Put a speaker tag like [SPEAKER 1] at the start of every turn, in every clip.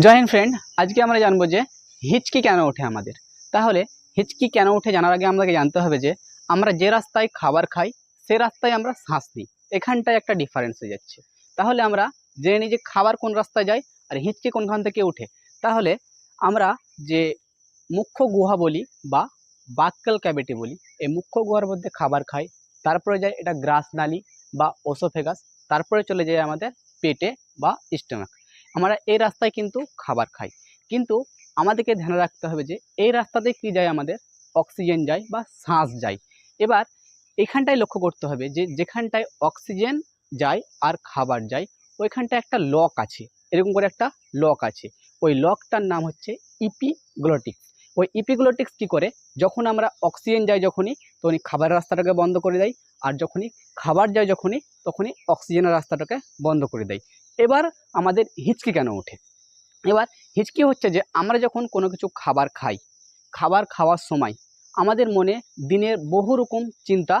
[SPEAKER 1] জয় Hind friend আজকে আমরা জানব যে হিচকি কেন ওঠে আমাদের? তাহলে হিচকি কেন ওঠে জানার আগে আমাদেরকে জানতে হবে যে আমরা যে রাস্তায় খাবার খাই, সে রাস্তায় আমরা শ্বাস নিই। এখানটায় একটা ডিফারেন্স হয়ে যাচ্ছে। তাহলে আমরা জেনে নিই যে খাবার কোন রাস্তায় যায় আর হিচকি কোনখান থেকে ওঠে। তাহলে আমরা যে মুখ্য গুহা বলি বা বাক্কাল ক্যাভিটি বলি, এই মুখ্য গুহার মধ্যে খাবার খাই, তারপরে যায় এটা গ্রাস নালী বা ওসোফেগাস তারপরে চলে যায় আমাদের পেটে বা স্টোমাক আমরা এই রাস্তায় কিন্তু খাবার খাই। কিন্তু আমাদেরকে ধ্যান রাখতে হবে যে, এই রাস্তাতে কি যায় আমাদের? অক্সিজেন যায় বা শ্বাস যায়। এবার এখানটায় লক্ষ্য করতে হবে যে, যেখানটায় অক্সিজেন যায় আর খাবার যায়, ওইখানটায় একটা লক আছে। এরকম করে একটা লক আছে। ওই লকটার নাম হচ্ছে ইপিগ্লোটিক্স। ওই ইপিগ্লোটিক্স কী করে? যখন আমরা অক্সিজেন যাই যখনই, তখনই খাবারের রাস্তাটাকে বন্ধ করে দেয়। আর যখনই খাবার যায় যখনই, তখনই অক্সিজেনের রাস্তাটাকে বন্ধ করে দেয়। এবার আমাদের হিচকি কেন ওঠে? এবার হিচকি হচ্ছে যে, আমরা যখন কোনো কিছু খাবার খাই, খাবার খাওয়ার সময় আমাদের মনে দিনের বহু রকম চিন্তা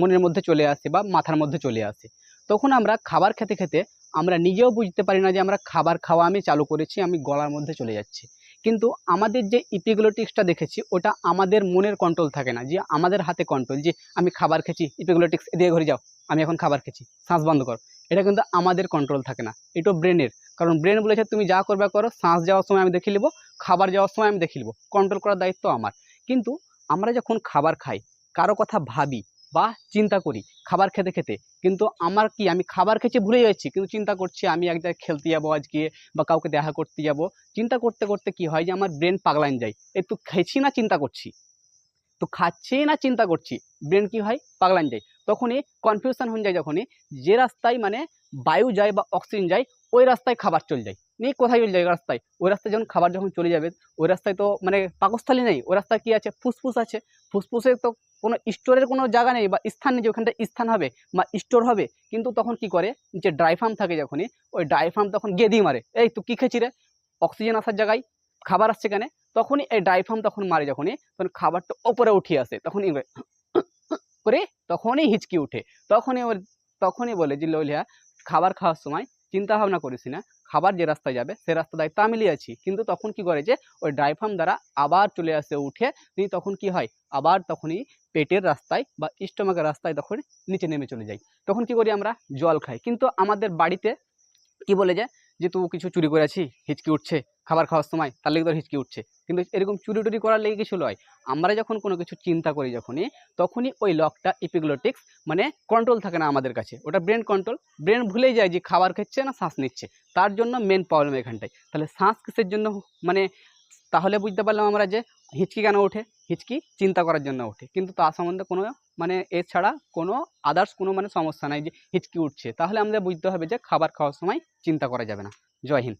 [SPEAKER 1] মনের মধ্যে চলে আসে বা মাথার মধ্যে চলে আসে। তখন আমরা খাবার খেতে খেতে আমরা নিজেও বুঝতে পারি না যে, আমরা খাবার খাওয়া আমি চালু করেছি, আমি গলার মধ্যে চলে যাচ্ছে। কিন্তু আমাদের যে ইপিগ্লোটিক্সটা দেখেছি, ওটা আমাদের মনের কন্ট্রোল থাকে না, যে আমাদের হাতে কন্ট্রোল যে আমি খাবার খেয়েছি ইপিগ্লোটিক্স এদিকে ঘরে যাও, আমি এখন খাবার খেয়েছি, শ্বাস বন্ধ করো। এটা কিন্তু আমাদের কন্ট্রোল থাকে না, এটা ব্রেনের কারণ ব্রেন বলেছে, তুমি যা করবে করো, শ্বাস যাওয়ার সময় আমি দেখে নেব, খাবার যাওয়ার সময় আমি দেখে নেব কন্ট্রোল করার দায়িত্ব আমার। কিন্তু আমরা যখন খাবার খাই, কারও কথা ভাবি বা চিন্তা করি, খাবার খেতে খেতে। কিন্তু আমার কি, আমি খাবার খেয়েছি ভুলে যাচ্ছি, কিন্তু চিন্তা করছি আমি এক জায়গায় খেলতে যাব আজকে বা কাউকে দেখা করতে যাব। চিন্তা করতে করতে কি হয় যে, আমার ব্রেন পাগলান যায়। একটু খেয়েছি না, চিন্তা করছি। তো খাচ্ছি না, চিন্তা করছি ব্রেন কি হয়? পাগলান যায়। তখনই কনফিউশন হয়ে যায় যখনই, যে রাস্তায় মানে বায়ু যায় বা অক্সিজেন যায়, ওই রাস্তায় খাবার চলে যায়। নিয়ে কোথায় চলে যাবে রাস্তায়? ওই রাস্তায় যখন খাবার যখন চলে যাবে, ওই রাস্তায় তো মানে পাকস্থলী নেই। ওই রাস্তায় কী আছে? ফুসফুস আছে। ফুসফুসে তো কোনো স্টোরের কোনো জায়গা নেই বা স্থান নেই যে ওখানটা স্থান হবে বা স্টোর হবে। কিন্তু তখন কি করে? যে ড্রাই ফার্ম থাকে যখনই, ওই ড্রাই ফার্ম তখন গেদি মারে। এই তুই কী খেয়েছি রে? অক্সিজেন আসার জায়গায় খাবার আসছে কেন? তখনই এই ড্রাই ফার্ম তখন মারে যখনই, তখন খাবারটা ওপরে উঠে আসে। তখনই করে তখনই হিচকি উঠে। তখনই তখনই বলে যে লইলিয়া খাবার খাওয়ার সময় চিন্তা ভাবনা করেছি না, খাবার যে রাস্তায় যাবে সে রাস্তা দায়িত্ব আমি আছি। কিন্তু তখন কি করে যে, ওই ড্রাই ফার্ম দ্বারা আবার চলে আসে, উঠে তিনি তখন কি হয়? আবার তখনই পেটের রাস্তায় বা স্টমাকের রাস্তায় তখন নিচে নেমে চলে যাই। তখন কি করি আমরা? জল খাই। কিন্তু আমাদের বাড়িতে কি বলে যে যে তু কিছু চুরি করেছি, হিচকি উঠছে খাবার খাওয়ার সময় তার লেগে তোর হিচকি উঠছে। কিন্তু এরকম চুরি টুরি করার লেগে কিছু নয় আমরা যখন কোনো কিছু চিন্তা করি যখনই, তখনই ওই লকটা ইপিগ্লোটিক্স মানে কন্ট্রোল থাকে না আমাদের কাছে। ওটা ব্রেন কন্ট্রোল ব্রেন ভুলেই যায় যে খাবার খাচ্ছে না শ্বাস নিচ্ছে। তার জন্য মেন প্রবলেম এখানটায়। তাহলে শ্বাস কিসের জন্য মানে তাহলে বুঝতে পারলাম আমরা যে হিচকি কেন ওঠে? হিচকি চিন্তা করার জন্য ওঠে। কিন্তু তার সম্বন্ধে কোনো মানে এছাড়া কোনো আদার্স কোনো মানে সমস্যা নাই যে হিচকি উঠছে। তাহলে আমাদের বুঝতে হবে যে খাবার খাওয়ার সময় চিন্তা করা যাবে না। জয় হিন্দ।